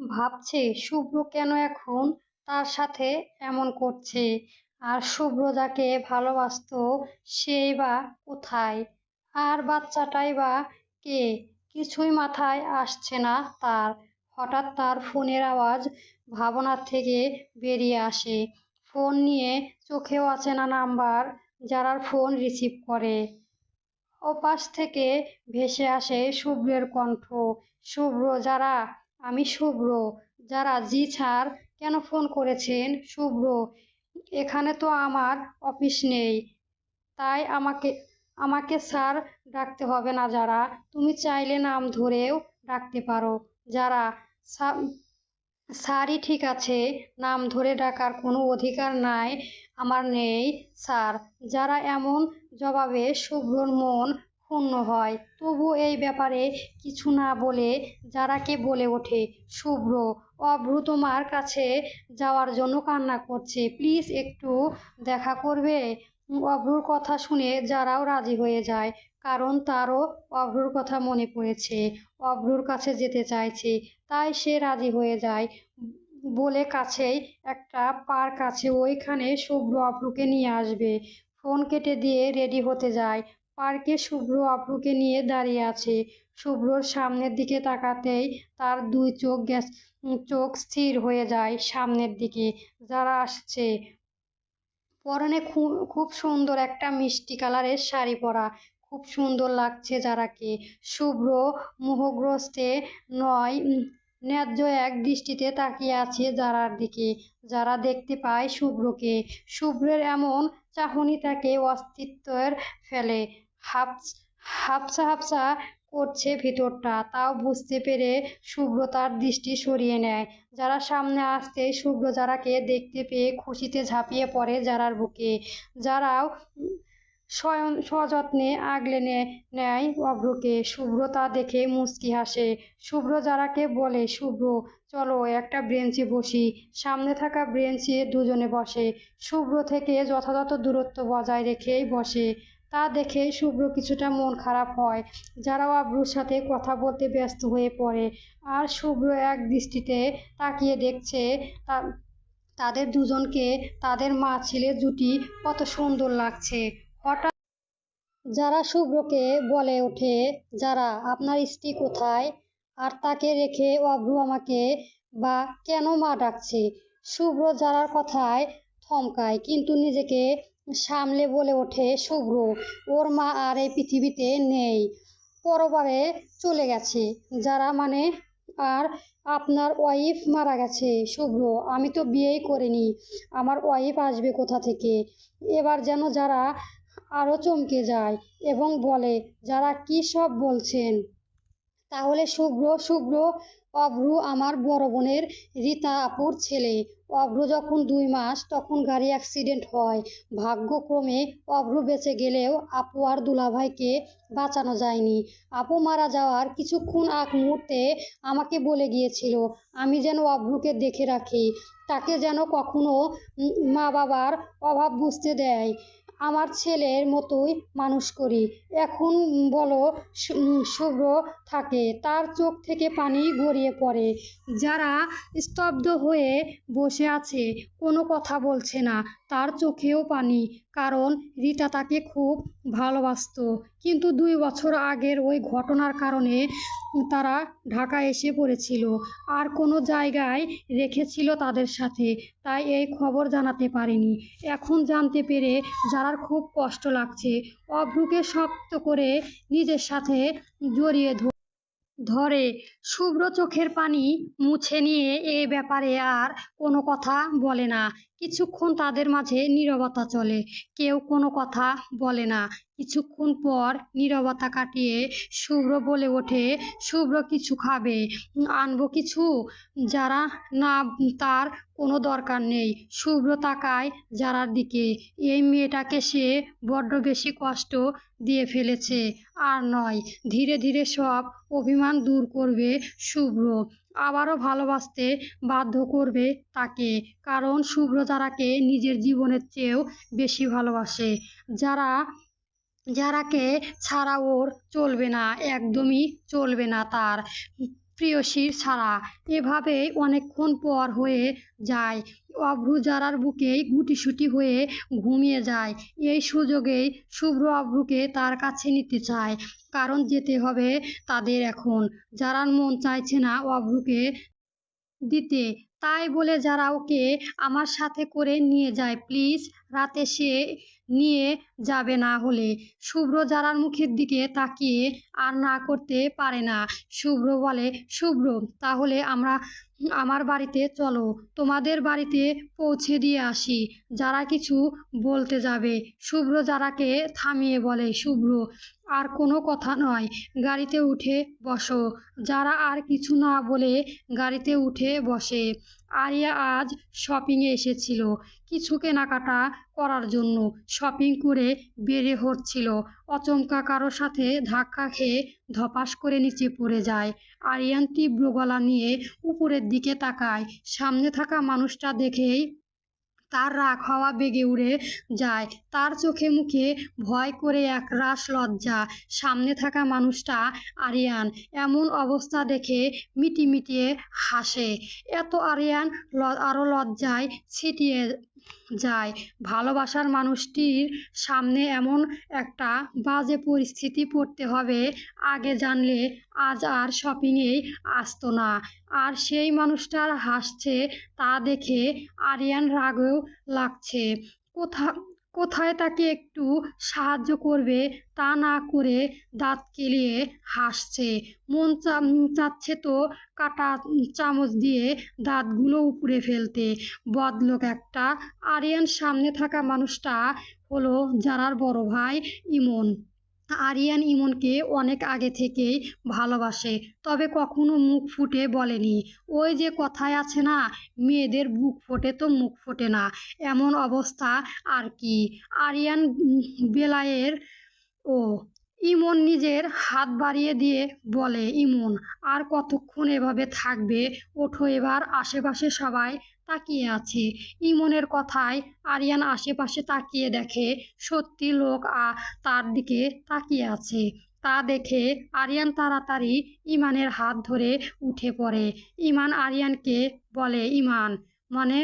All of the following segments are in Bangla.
ভাবছে, শুভ্র কেন এখন তার সাথে এমন করছে? আর শুভ্র যাকে ভালোবাসতো, সেই বা কোথায়? আর বাচ্চাটাই বা কে? কিছুই মাথায় আসছে না তার। হঠাৎ তার ফোনের আওয়াজ ভাবনার থেকে বেরিয়ে আসে। ফোন নিয়ে চোখেও আছে না নাম্বার যারার ফোন রিসিভ করে। ওপাশ থেকে ভেসে আসে শুভ্রের কণ্ঠ। শুভ্র, যারা আমি শুভ্র, যারা জি ছাড় কেন ফোন করেছেন? শুভ্র, এখানে তো আমার অফিস নেই, তাই আমাকে আমাকে স্যার ডাকতে হবে না যারা। তুমি চাইলে নাম ধরেও ডাকতে পারো, যারা স্যারই ঠিক আছে, নাম ধরে ডাকার কোনো অধিকার নাই, আমার নেই, স্যার। যারা এমন জবাবে শুভ্রর মন ক্ষুণ্ণ হয়। তবু এই ব্যাপারে কিছু না বলে যারাকে বলে ওঠে, শুভ্র অভ্রু তোমার কাছে যাওয়ার জন্য কান্না করছে। প্লিজ একটু দেখা করবে? অভ্রুর কথা শুনে যারাও রাজি হয়ে যায়, কারণ তারও অভ্রুর কথা মনে পড়েছে। অভ্রুর কাছে যেতে চাইছে, তাই সে রাজি হয়ে যায়। বলে কাছেই একটা পার্ক আছে, ওইখানে শুভ্র অভ্রুকে নিয়ে আসবে। ফোন কেটে দিয়ে রেডি হতে যায়। পার্কে শুভ্র অভ্রুকে নিয়ে দাঁড়িয়ে আছে। শুভ্রর সামনের দিকে তাকাতেই তার দুই চোখ গ্যাস, চোখ স্থির হয়ে যায় সামনের দিকে। যারা আসছে, পরনে খুব সুন্দর একটা মিষ্টি কালারের শাড়ি পরা। খুব সুন্দর লাগছে যারাকে। শুভ্র মোহগ্রস্তে নয়, ন্যায্য এক দৃষ্টিতে তাকিয়ে আছে যারার দিকে, যারা দেখতে পায় শুভ্রকে। শুভ্রের এমন চাহনি তাকে অস্তিত্বের ফেলে। হাফসা হাফসা করছে ভিতরটা। তাও বুঝতে পেরে শুভ্র তার দৃষ্টি সরিয়ে নেয়। যারা সামনে আসতে শুভ্র যারাকে দেখতে পেয়ে খুশিতে ঝাঁপিয়ে পড়ে যারার বুকে। যারাও স্বয়ং সযত্নে আগলে নেয় অভ্রকে। শুভ্র তা দেখে মুচকি হাসে। শুভ্র যারাকে বলে শুভ্র চলো একটা ব্রেঞ্চে বসি। সামনে থাকা ব্রেঞ্চে দুজনে বসে। শুভ্র থেকে যথাযথ দূরত্ব বজায় রেখেই বসে। তা দেখে শুভ্র কিছুটা মন খারাপ হয়। যারাও আব্রুর সাথে কথা বলতে ব্যস্ত হয়ে পড়ে আর শুভ্র এক দৃষ্টিতে তাকিয়ে দেখছে তা- তাদের দুজনকে তাদের মা ছেলে জুটি কত সুন্দর লাগছে। হঠাৎ যারা শুভ্রকে বলে ওঠে, যারা, আপনার স্ত্রী কোথায়? আর তাকে রেখে অভ্রু আমাকে বা কেন মা ডাকছে? শুভ্র যারার কথায় থমকায়, কিন্তু নিজেকে সামলে বলে ওঠে শুভ্র ওর মা আর এই পৃথিবীতে নেই, পরবারে চলে গেছে। যারা মানে আর আপনার ওয়াইফ মারা গেছে শুভ্র আমি তো বিয়েই করিনি, আমার ওয়াইফ আসবে কোথা থেকে? এবার যেন যারা আরও চমকে যায় এবং বলে, যারা কী সব বলছেন? তাহলে শুভ্র শুভ্র অভ্রু আমার বড় বোনের রীতা আপুর ছেলে। অভ্র যখন দুই মাস, তখন গাড়ি অ্যাক্সিডেন্ট হয়। ভাগ্যক্রমে অভ্র বেঁচে গেলেও আপু আর দুলাভাইকে বাঁচানো যায়নি। আপু মারা যাওয়ার কিছুক্ষণ আগ মুহূর্তে আমাকে বলে গিয়েছিল, আমি যেন অভ্রুকে দেখে রাখি। তাকে যেন কখনো মা বাবার অভাব বুঝতে দেয়। আমার ছেলের মতোই মানুষ করি। এখন বলো শুভ্র থাকে, তার চোখ থেকে পানি গড়িয়ে পড়ে। যারা স্তব্ধ হয়ে বসে আছে, কোনো কথা বলছে না, তার চোখেও পানি। কারণ রীতা তাকে খুব ভালোবাসতো। কিন্তু দুই বছর আগের ওই ঘটনার কারণে তারা ঢাকা এসে পড়েছিল। আর কোনো জায়গায় রেখেছিল তাদের সাথে, তাই এই খবর জানাতে পারেনি। এখন জানতে পেরে যারার খুব কষ্ট লাগছে। অভ্রুকে শক্ত করে নিজের সাথে জড়িয়ে ধ- ধরে শুভ্র চোখের পানি মুছে নিয়ে এ ব্যাপারে আর কোনো কথা বলে না। কিছুক্ষণ তাদের মাঝে নীরবতা চলে। কেউ কোনো কথা বলে না। কিছুক্ষণ পর নীরবতা কাটিয়ে শুভ্র বলে ওঠে, শুভ্র, কিছু খাবে? আনব কিছু? যারা না, তার কোনো দরকার নেই। শুভ্র তাকায় যারার দিকে। এই মেয়েটাকে সে বড্ড বেশি কষ্ট দিয়ে ফেলেছে। আর নয়, ধীরে ধীরে সব অভিমান দূর করবে শুভ্র। আবারও ভালোবাসতে বাধ্য করবে তাকে। কারণ শুভ্র যারাকে নিজের জীবনের চেয়েও বেশি ভালোবাসে, যারা, যারাকে ছাড়া ওর চলবে না, একদমই চলবে না তার। প্রিয়সীর ছাড়া। এভাবেই অনেকক্ষণ পর হয়ে যায়। অভ্রু যারার বুকেই গুটিসুটি হয়ে ঘুমিয়ে যায়। এই সুযোগেই শুভ্র অভ্রুকে তার কাছে নিতে চায়। কারণ যেতে হবে তাদের এখন। যারার মন চাইছে না অভ্রুকে দিতে, তাই বলে যারা ওকে আমার সাথে করে নিয়ে যায়, প্লিজ রাতে সে নিয়ে যাবে না হলে। শুভ্র যারার মুখের দিকে তাকিয়ে আর না করতে পারে না। শুভ্র বলে, শুভ্র, তাহলে আমরা আমার বাড়িতে চলো। তোমাদের বাড়িতে পৌঁছে দিয়ে আসি যারা কিছু বলতে যাবে। শুভ্র যারাকে থামিয়ে বলে, শুভ্র, আর কোনো কথা নয়। গাড়িতে উঠে বসো যারা আর কিছু না বলে গাড়িতে উঠে বসে। আরিয়া আজ শপিংয়ে এসেছিল। কিছু কেনাকাটা করার জন্য শপিং করে বেরিয়ে হচ্ছিল। অচমকা কারও সাথে ধাক্কা খেয়ে ধপাস করে নিচে পড়ে যায়। আরিয়ান তীব্র গলা নিয়ে উপরের দিকে তাকায়। সামনে থাকা মানুষটা দেখেই তার রাগ হওয়া বেগে উড়ে যায়। তার চোখে মুখে ভয় করে এক রাস লজ্জা। সামনে থাকা মানুষটা আরিয়ান এমন অবস্থা দেখে মিটিমিটিয়ে হাসে। এত আরিয়ান আরও লজ্জায় ছিটিয়ে যায়। ভালোবাসার মানুষটির সামনে এমন একটা বাজে পরিস্থিতি পড়তে হবে। আগে জানলে আজ আর শপিংয়েই আসতো না। আর সেই মানুষটার হাসছে তা দেখে আরিয়ান রাগেও লাগছে। কোথা কোথায় তাকে একটু সাহায্য করবে তা না করে দাঁত কেলিয়ে হাসছে। মন চাচ্ছে তো কাটা চামচ দিয়ে দাঁতগুলো উপড়ে ফেলতে। বদলোক একটা আরিয়ান সামনে থাকা মানুষটা হলো যারার বড় ভাই ইমন। আরিয়ান ইমনকে অনেক আগে থেকেই ভালোবাসে, তবে কখনো মুখ ফুটে বলেনি। ওই যে কথায় আছে না, মেয়েদের বুক ফোটে তো মুখ ফোটে না, এমন অবস্থা আর কি। আরিয়ান বেলায়ের, ও, ইমন নিজের হাত বাড়িয়ে দিয়ে বলে, ইমন, আর কতক্ষণ এভাবে থাকবে? ওঠো এবার, আশেপাশে সবাই তাকিয়ে আছে। ইমনের কথায় আরিয়ান আশেপাশে তাকিয়ে দেখে সত্যি লোক তার দিকে তাকিয়ে আছে। তা দেখে আরিয়ান তাড়াতাড়ি ইমানের হাত ধরে উঠে পড়ে। ইমান আরিয়ানকে বলে, ইমান মানে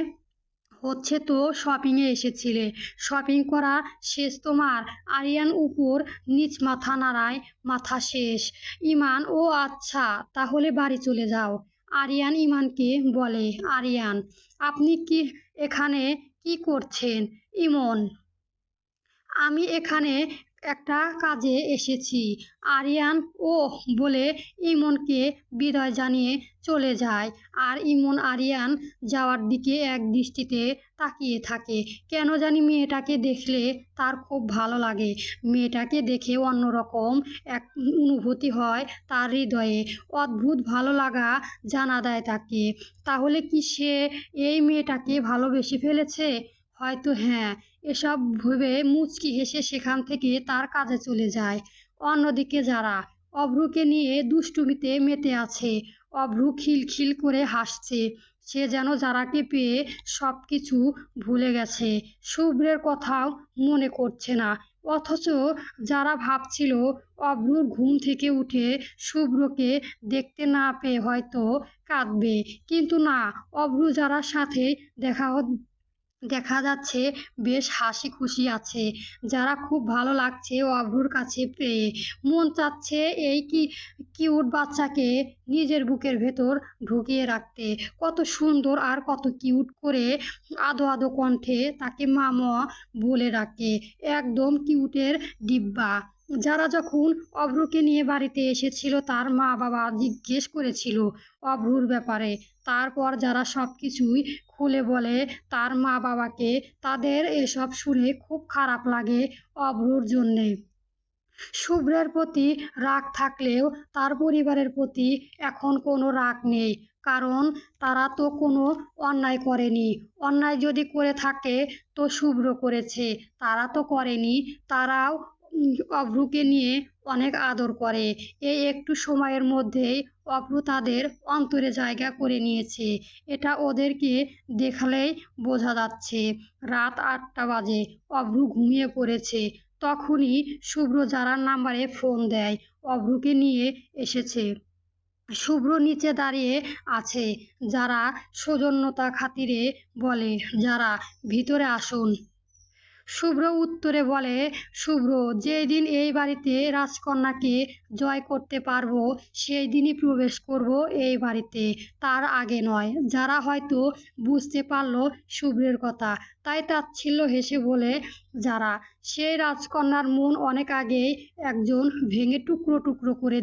হচ্ছে তো শপিংয়ে এসেছিলে। শপিং করা শেষ তোমার। আরিয়ান উপর নিচ মাথা নাড়ায়, মাথা শেষ। ইমান, ও আচ্ছা তাহলে বাড়ি চলে যাও। আরিয়ান ইমানকে বলে আরিয়ান আপনি কি এখানে কি করছেন ইমন? আমি এখানে একটা কাজে এসেছি। আরিয়ান ও বলে ইমনকে বিদায় জানিয়ে চলে যায়। আর ইমন আরিয়ান যাওয়ার দিকে এক দৃষ্টিতে তাকিয়ে থাকে। কেন জানি মেয়েটাকে দেখলে তার খুব ভালো লাগে। মেয়েটাকে দেখে অন্যরকম এক অনুভূতি হয় তার হৃদয়ে। অদ্ভুত ভালো লাগা জানা দেয় তাকে। তাহলে কি সে এই মেয়েটাকে ভালোবেসে ফেলেছে? হয়তো হ্যাঁ এসব ভেবে মুচকি হেসে সেখান থেকে তার কাজে চলে যায়। অন্যদিকে যারা অভ্রুকে নিয়ে দুষ্টুমিতে মেতে আছে, অভ্রু খিলখিল করে হাসছে। সে যেন যারাকে পেয়ে সব কিছু ভুলে গেছে, শুভ্রের কথাও মনে করছে না। অথচ যারা ভাবছিল অভ্রুর ঘুম থেকে উঠে শুভ্রকে দেখতে না পেয়ে হয়তো কাঁদবে। কিন্তু না, অভ্রু যারার সাথে দেখা দেখা যাচ্ছে বেশ হাসি খুশি আছে। যারা খুব ভালো লাগছে অভ্রুর কাছে পেয়ে মন চাচ্ছে এই কি কিউট বাচ্চাকে নিজের বুকের ভেতর ঢুকিয়ে রাখতে। কত সুন্দর আর কত কিউট করে আদো আদো কণ্ঠে তাকে মামা বলে রাখে একদম কিউটের ডিব্বা। যারা যখন অভ্রুকে নিয়ে বাড়িতে এসেছিল, তার মা বাবা জিজ্ঞেস করেছিল অভ্রুর ব্যাপারে। তারপর যারা সব কিছুই খুলে বলে, তার মা বাবাকে তাদের এসব শুনে খুব খারাপ লাগে অভ্রুর জন্যে। শুভ্রের প্রতি রাগ থাকলেও তার পরিবারের প্রতি এখন কোনো রাগ নেই, কারণ তারা তো কোনো অন্যায় করেনি। অন্যায় যদি করে থাকে, তো শুভ্র করেছে, তারা তো করেনি, তারাও অভ্রুকে নিয়ে অনেক আদর করে। এই একটু সময়ের মধ্যেই অভ্রু তাদের অন্তরে জায়গা করে নিয়েছে। এটা ওদেরকে দেখালেই বোঝা যাচ্ছে। রাত আটটা বাজে, অভ্রু ঘুমিয়ে পড়েছে। তখনই শুভ্র যারার নাম্বারে ফোন দেয়। অভ্রুকে নিয়ে এসেছে। শুভ্র নিচে দাঁড়িয়ে আছে। যারা সৌজন্যতা খাতিরে বলে, যারা, ভিতরে আসুন। শুভ্র উত্তরে বলে, শুভ্র যেই দিন এই বাড়িতে রাজকন্যাকে জয় করতে পারব সেই দিনই প্রবেশ করব এই বাড়িতে। তার আগে নয়। যারা হয়তো বুঝতে পারল শুভ্রের কথা, তাই তাচ্ছিল্য হেসে বলে, যারা, সেই রাজকন্যার মন অনেক আগেই একজন ভেঙে টুকরো টুকরো করে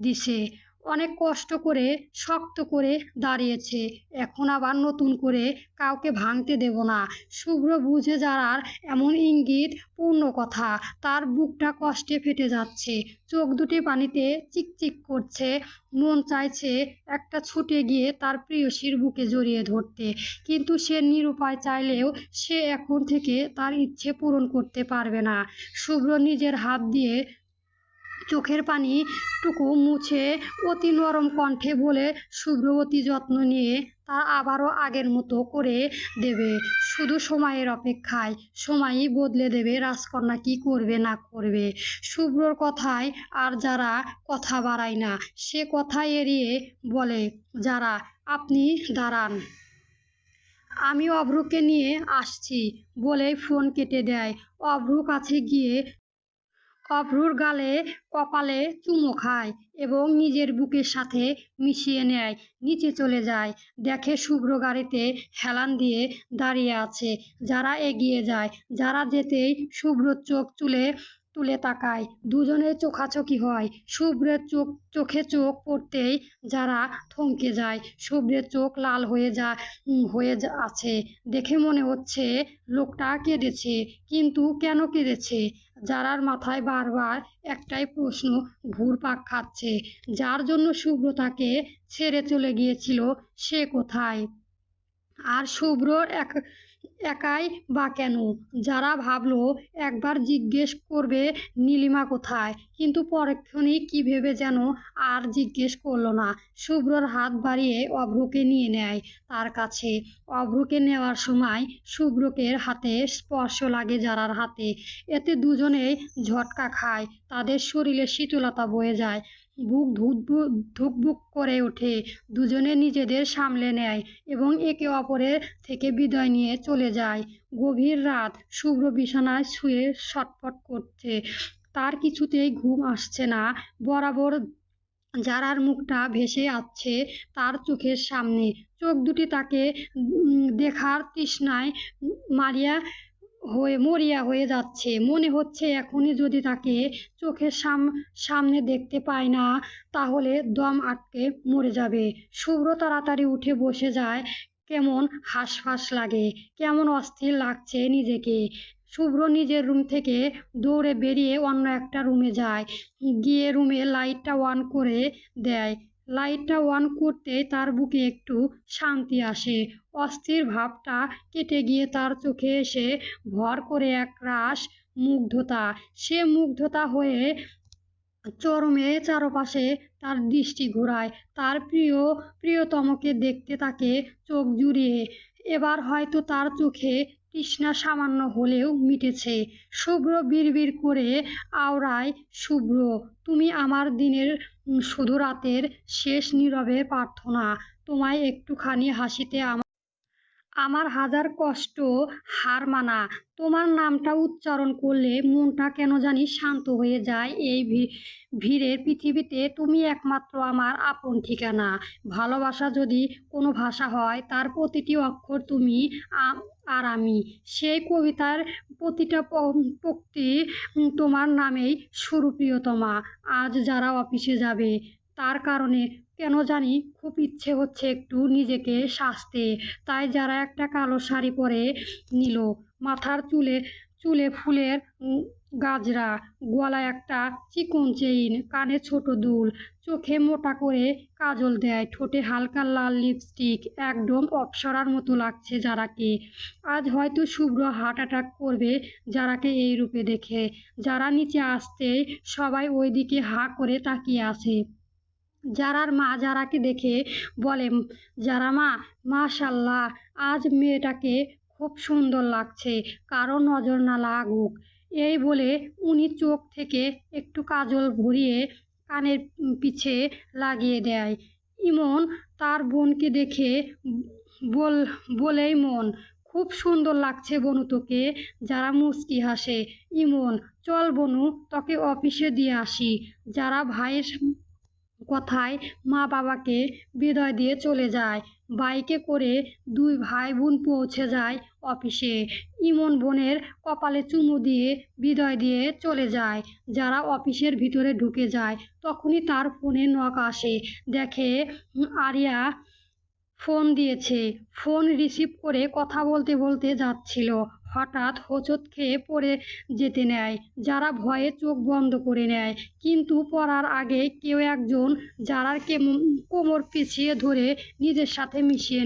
দিছে। অনেক কষ্ট করে, শক্ত করে দাঁড়িয়েছে। এখন আবার নতুন করে কাউকে ভাঙতে দেব না। শুভ্র বুঝে যারার এমন ইঙ্গিত, পূর্ণ কথা। তার বুকটা কষ্টে ফেটে যাচ্ছে। চোখ দুটি পানিতে চিকচিক করছে। মন চাইছে একটা ছুটে গিয়ে তার প্রিয়সীর বুকে জড়িয়ে ধরতে। কিন্তু সে নিরুপায় চাইলেও সে এখন থেকে তার ইচ্ছে পূরণ করতে পারবে না। শুভ্র নিজের হাত দিয়ে চোখের পানি টুকু মুছে অতি নরম কণ্ঠে বলে, শুভ্র অতি যত্ন নিয়ে তা আবারও আগের মতো করে দেবে। শুধু সময়ের অপেক্ষায় সময়ই বদলে দেবে। রাজকন্যা কি করবে না করবে? শুভ্রর কথায় আর যারা কথা বাড়ায় না, সে কথা এড়িয়ে বলে, যারা, আপনি দাঁড়ান। আমি অভ্রকে নিয়ে আসছি। বলেই ফোন কেটে দেয়। অভ্র কাছে গিয়ে অভ্রুর গালে, কপালে চুমো খায় এবং নিজের বুকের সাথে মিশিয়ে নেয়, নিচে চলে যায়। দেখে শুভ্র গাড়িতে হেলান দিয়ে দাঁড়িয়ে আছে। যারা এগিয়ে যায়, যারা যেতেই শুভ্র চোখ তুলে তুলে তাকায়। দুজনের চোখাচোখি হয়। শুভ্রের চোখ, চোখে চোখ পড়তেই যারা থমকে যায়। শুভ্রের চোখ লাল হয়ে যা হয়ে আছে। দেখে মনে হচ্ছে লোকটা কেঁদেছে। কিন্তু কেন কেঁদেছে? যারার মাথায় বারবার একটাই প্রশ্ন ঘুরপাক খাচ্ছে। যার জন্য শুভ্র তাকে ছেড়ে চলে গিয়েছিল, সে কোথায়? আর শুভ্রর এক একাই বা কেন? যারা ভাবলো একবার জিজ্ঞেস করবে নীলিমা কোথায়, কিন্তু পরক্ষণেই কি ভেবে যেন আর জিজ্ঞেস করল না। শুভ্রর হাত বাড়িয়ে অভ্রকে নিয়ে নেয় তার কাছে। অভ্রকে নেওয়ার সময় শুভ্রকের হাতে স্পর্শ লাগে যারার হাতে। এতে দুজনেই ঝটকা খায়, তাদের শরীরে শীতলতা বয়ে যায়। বুক ধুকবুক ধুকবুক করে ওঠে। দুজনে নিজেদের সামলে নেয় এবং একে অপরের থেকে বিদায় নিয়ে চলে যায়। গভীর রাত শুভ্র বিছানায় শুয়ে ছটফট করছে। তার কিছুতেই ঘুম আসছে না। বরাবর যারার মুখটা ভেসে আসছে তার চোখের সামনে। চোখ দুটি তাকে দেখার তৃষ্ণায় মারিয়া হয়ে মরিয়া হয়ে যাচ্ছে। মনে হচ্ছে এখনই যদি তাকে চোখের সাম, সামনে দেখতে পায় না, তাহলে দম আটকে মরে যাবে। শুভ্র তাড়াতাড়ি উঠে বসে যায়। কেমন হাঁসফাঁস লাগে, কেমন অস্থির লাগছে নিজেকে। শুভ্র নিজের রুম থেকে দৌড়ে বেরিয়ে অন্য একটা রুমে যায়। গিয়ে রুমে লাইটটা অন করে দেয়। লাইটটা অন করতে তার বুকে একটু শান্তি আসে। অস্থির ভাবটা কেটে গিয়ে তার চোখে এসে ভর করে এক রাস মুগ্ধতা। সে মুগ্ধতা হয়ে চরমে চারপাশে তার দৃষ্টি ঘোরায়। তার প্রিয়, প্রিয়তমকে দেখতে তাকে চোখ জুড়িয়ে। এবার হয়তো তার চোখে তৃষ্ণা সামান্য হলেও মিটেছে। শুভ্র বিড়বিড় করে আওড়ায়, শুভ্র, তুমি আমার দিনের শুধু রাতের শেষ নীরবে প্রার্থনা। তোমায় একটুখানি হাসিতে আমার আমার হাজার কষ্ট, হার মানা। তোমার নামটা উচ্চারণ করলে মনটা কেন জানি শান্ত হয়ে যায়। এই ভিড়ের পৃথিবীতে তুমি একমাত্র আমার আপন ঠিকানা। ভালোবাসা যদি কোনো ভাষা হয়, তার প্রতিটি অক্ষর তুমি আর আমি। সেই কবিতার প্রতিটা পক্তি তোমার নামেই শুরু প্রিয়তমা আজ যারা অফিসে যাবে, তার কারণে কেন জানি খুব ইচ্ছে হচ্ছে একটু নিজেকে সাজতে। তাই যারা একটা কালো শাড়ি পরে নিল, মাথার চুলে চুলে ফুলের গাজরা, গলায় একটা চিকন চেইন, কানে ছোট দুল, চোখে মোটা করে কাজল দেয়, ঠোঁটে হালকা লাল লিপস্টিক একদম অপ্সরার মতো লাগছে যারাকে। আজ হয়তো শুভ্র হার্ট অ্যাটাক করবে যারাকে এই রূপে দেখে। যারা নিচে আসতেই সবাই ওইদিকে হা করে তাকিয়ে আসে যারার মা যারাকে দেখে বলে, যারা মা মাশাল্লাহ আজ মেয়েটাকে খুব সুন্দর লাগছে, কারও নজর না লাগুক। এই বলে উনি চোখ থেকে একটু কাজল ভরিয়ে কানের পিছে লাগিয়ে দেয়। ইমন তার বোনকে দেখে বল, বলেই মন, খুব সুন্দর লাগছে বনু তোকে। যারা মুচকি হাসে, ইমন, চল বনু, তোকে অফিসে দিয়ে আসি। যারা ভাইয়ের কথায় মা বাবাকে বিদায় দিয়ে চলে যায়। বাইকে করে দুই ভাই বোন পৌঁছে যায় অফিসে। ইমন বোনের কপালে চুমু দিয়ে বিদায় দিয়ে চলে যায়। যারা অফিসের ভিতরে ঢুকে যায়, তখনই তার ফোনে নক আসে। দেখে আরিয়া ফোন দিয়েছে। ফোন রিসিভ করে কথা বলতে বলতে যাচ্ছিল। হঠাৎ হোঁচট খেয়ে পড়ে যেতে নেয়। যারা ভয়ে চোখ বন্ধ করে নেয়। কিন্তু পড়ার আগে কেউ একজন কেমন কোমর পিছিয়ে ধরে নিজের সাথে মিশিয়ে